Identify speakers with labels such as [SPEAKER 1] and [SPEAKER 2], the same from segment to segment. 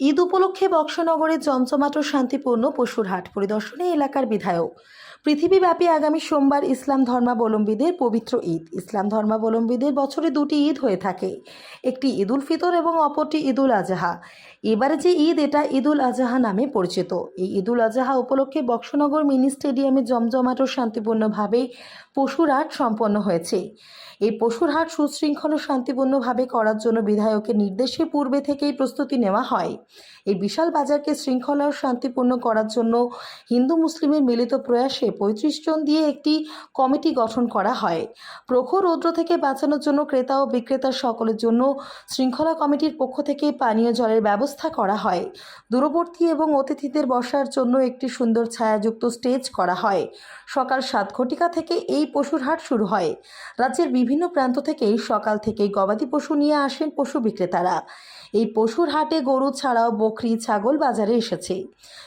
[SPEAKER 1] ঈদ উপলক্ষে বক্সনগরের জমজমাট শান্তিপূর্ণ পশুর হাট পরিদর্শনে এলাকার বিধায়ক। পৃথিবীব্যাপী আগামী সোমবার ইসলাম ধর্মাবলম্বীদের পবিত্র ঈদ। ইসলাম ধর্মাবলম্বীদের বছরে দুটি ঈদ হয়ে থাকে। একটি ঈদ উল ফিতর এবং অপরটি ঈদ উল আজহা। এবারে যে ঈদ, এটা ঈদ উল আজহা নামে পরিচিত। এই ঈদ উল আজহা উপলক্ষে বক্সনগর মিনি স্টেডিয়ামে জমজমাট শান্তিপূর্ণভাবে পশুর হাট সম্পন্ন হয়েছে। এই পশুর হাট সুশৃঙ্খল ও শান্তিপূর্ণভাবে করার জন্য বিধায়কের নির্দেশে পূর্বে থেকেই প্রস্তুতি নেওয়া হয়। এই বিশাল বাজারকে শৃঙ্খলা ও শান্তিপূর্ণ করার জন্য হিন্দু মুসলিমের মিলিত প্রয়াসে পঁয়ত্রিশ জন দিয়ে একটি কমিটি গঠন করা হয়। প্রখর রৌদ্র থেকে বাঁচানোর জন্য ক্রেতা ও বিক্রেতা সকলের জন্য শৃঙ্খলা কমিটির পক্ষ থেকে পানীয় জলের ব্যবস্থা করা হয়। দূরবর্তী এবং অতিথিদের বসার জন্য একটি সুন্দর ছায়াযুক্ত স্টেজ করা হয়। সকাল সাত ঘটিকা থেকে এই পশুর হাট শুরু হয়। রাজ্যের বিভিন্ন প্রান্ত থেকেই সকাল থেকেই গবাদি পশু নিয়ে আসেন পশু বিক্রেতারা। এই পশুর হাটে গরু ছাড়াও বকরি, ছাগল বাজারে এসেছে।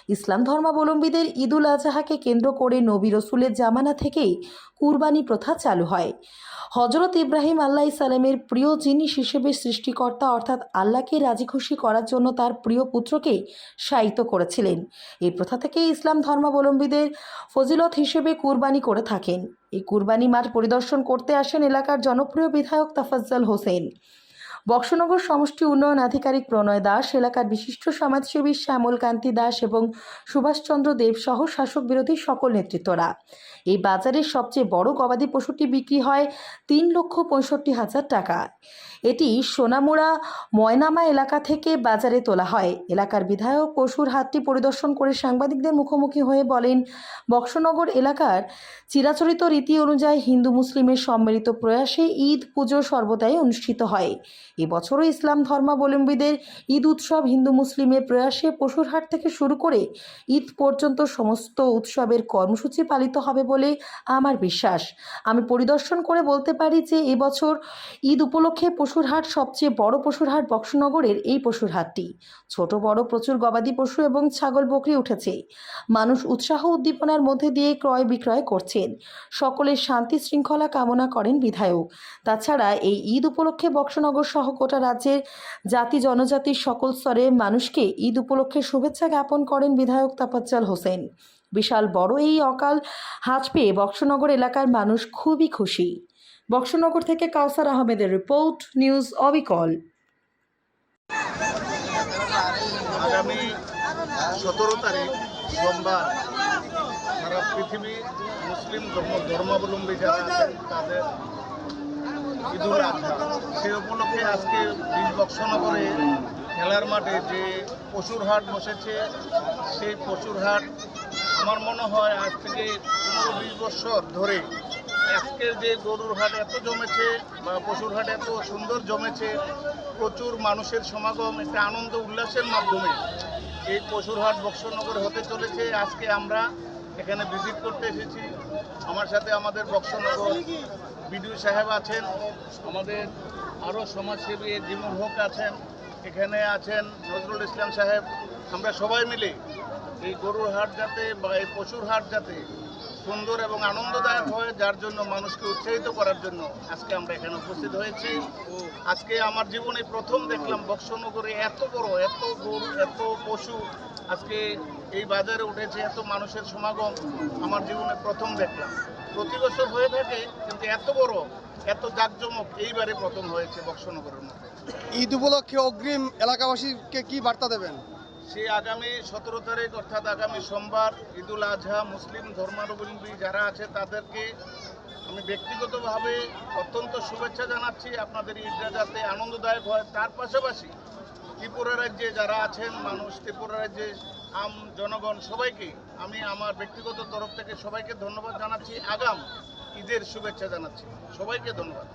[SPEAKER 1] ইসলাম ধর্মাবলম্বীদের ঈদুল আজহাকে কেন্দ্র করে নবী রসুলের জামানা থেকেই কুরবানি প্রথা চালু হয়। হজরত ইব্রাহিম আল্লাহ সালামের প্রিয় জিনিস হিসেবে সৃষ্টিকর্তা অর্থাৎ আল্লাহকে রাজি খুশি করার জন্য তার প্রিয় পুত্রকে শায়িত করেছিলেন। এই প্রথা থেকেই ইসলাম ধর্মাবলম্বীদের ফজিলত হিসেবে কুরবানি করে থাকেন। এই কুরবানি মাঠ পরিদর্শন করতে আসেন এলাকার জনপ্রিয় বিধায়ক তাফাজ্জাল হোসেন। বক্সনগর সমষ্টি উন্নয়ন আধিকারিক প্রণয় দাস, এলাকার বিশিষ্ট সমাজসেবী শ্যামল কান্তি দাস এবং সুভাষচন্দ্র দেব সহ শাসক বিরোধী সকল নেতৃত্বরা। এই বাজারের সবচেয়ে বড় গবাদি পশুটি বিক্রি হয় তিন লক্ষ পঁয়ষট্টি হাজার টাকা। এটি সোনামুড়া, ময়নামা এলাকা থেকে বাজারে তোলা হয়। এলাকার বিধায়ক পশুর হাটটি পরিদর্শন করে সাংবাদিকদের মুখোমুখি হয়ে বলেন, বক্সনগর এলাকার চিরাচরিত রীতি অনুযায়ী হিন্দু মুসলিমের সম্মিলিত প্রয়াসে ঈদ পুজো সর্বদাই অনুষ্ঠিত হয়। এবছরও ইসলাম ধর্মাবলম্বীদের ঈদ উৎসব হিন্দু মুসলিমের প্রয়াসে পশুর হাট থেকে শুরু করে ঈদ পর্যন্ত সমস্ত উৎসবের কর্মসূচি পালিত হবে বলে আমার বিশ্বাস। আমি পরিদর্শন করে বলতে পারি যে এবছর ঈদ উপলক্ষে পশুর হাট সবচেয়ে বড় পশুর হাট বক্সনগরের এই পশুর হাটটি। ছোট, বড়, প্রচুর গবাদি পশু এবং ছাগল বকরি উঠেছে। মানুষ উৎসাহ উদ্দীপনার মধ্যে দিয়ে ক্রয় বিক্রয় করছেন। সকলের শান্তি শৃঙ্খলা কামনা করেন বিধায়ক। তাছাড়া এই ঈদ উপলক্ষে বক্সনগর সহ গোটা রাজ্যের জাতি জনজাতির সকল স্তরের মানুষকে ঈদ উপলক্ষে শুভেচ্ছা জ্ঞাপন করেন বিধায়ক তাপাজ্জাল হোসেন। বিশাল বড় এই অকাল হাজ পেয়ে বক্সনগর এলাকার মানুষ খুবই খুশি। বক্সনগর থেকে কাউসার আহমেদের রিপোর্ট, নিউজ অবিকল।
[SPEAKER 2] আগামী সতেরো তারিখ সোমবার সারা পৃথিবী মুসলিম ধর্ম ধর্মাবলম্বী যারা আছেন, তাদের ঈদুল আজহা সেই উপলক্ষে আজকে বক্সনগরে খেলার মাঠে যে পশুর হাট বসেছে, সেই পশুর হাট আমার মনে হয় আজ থেকে পনেরো বিশ বছর ধরে আজকের যে গরুর হাট এত জমেছে বা পশুর হাট এত সুন্দর জমেছে, প্রচুর মানুষের সমাগম, একটা আনন্দ উল্লাসের মাধ্যমে এই পশুর হাট বক্সনগর হতে চলেছে। আজকে আমরা এখানে ভিজিট করতে এসেছি। আমার সাথে আমাদের বক্সনগর বিডিও সাহেব আছেন, আমাদের আরও সমাজসেবী জীবন হোক আছেন, এখানে আছেন নজরুল ইসলাম সাহেব। আমরা সবাই মিলে এই গরুর হাট যাতে বা এই পশুর হাট যাতে সুন্দর এবং আনন্দদায়ক হয়, যার জন্য মানুষকে উৎসাহিত করার জন্য আজকে আমরা এখানে উপস্থিত হয়েছি। আজকে আমার জীবনে প্রথম দেখলাম বক্সনগরে এত বড়, এত গরু, এত পশু আজকে এই বাজারে উঠেছে, এত মানুষের সমাগম আমার জীবনে প্রথম দেখলাম। প্রতি বছর হয়ে থাকে, কিন্তু এত বড়, এত জাঁকজমক এইবারে প্রথম হয়েছে বক্সনগরের মধ্যে।
[SPEAKER 3] ঈদ উপলক্ষে অগ্রিম এলাকাবাসীকে কি বার্তা দেবেন?
[SPEAKER 2] সে আগামী সতেরো তারিখ, অর্থাৎ আগামী সোমবার, ঈদুল আজহা, মুসলিম ধর্মাবলম্বী যারা আছে তাদেরকে আমি ব্যক্তিগতভাবে অত্যন্ত শুভেচ্ছা জানাচ্ছি। আপনাদের ঈদটা যাতে আনন্দদায়ক হয়। তার পাশাপাশি ত্রিপুরা রাজ্যে যারা আছেন, মানুষ, ত্রিপুরা রাজ্যে আম জনগণ, সবাইকে আমি আমার ব্যক্তিগত তরফ থেকে সবাইকে ধন্যবাদ জানাচ্ছি। আগাম ঈদের শুভেচ্ছা জানাচ্ছি। সবাইকে ধন্যবাদ।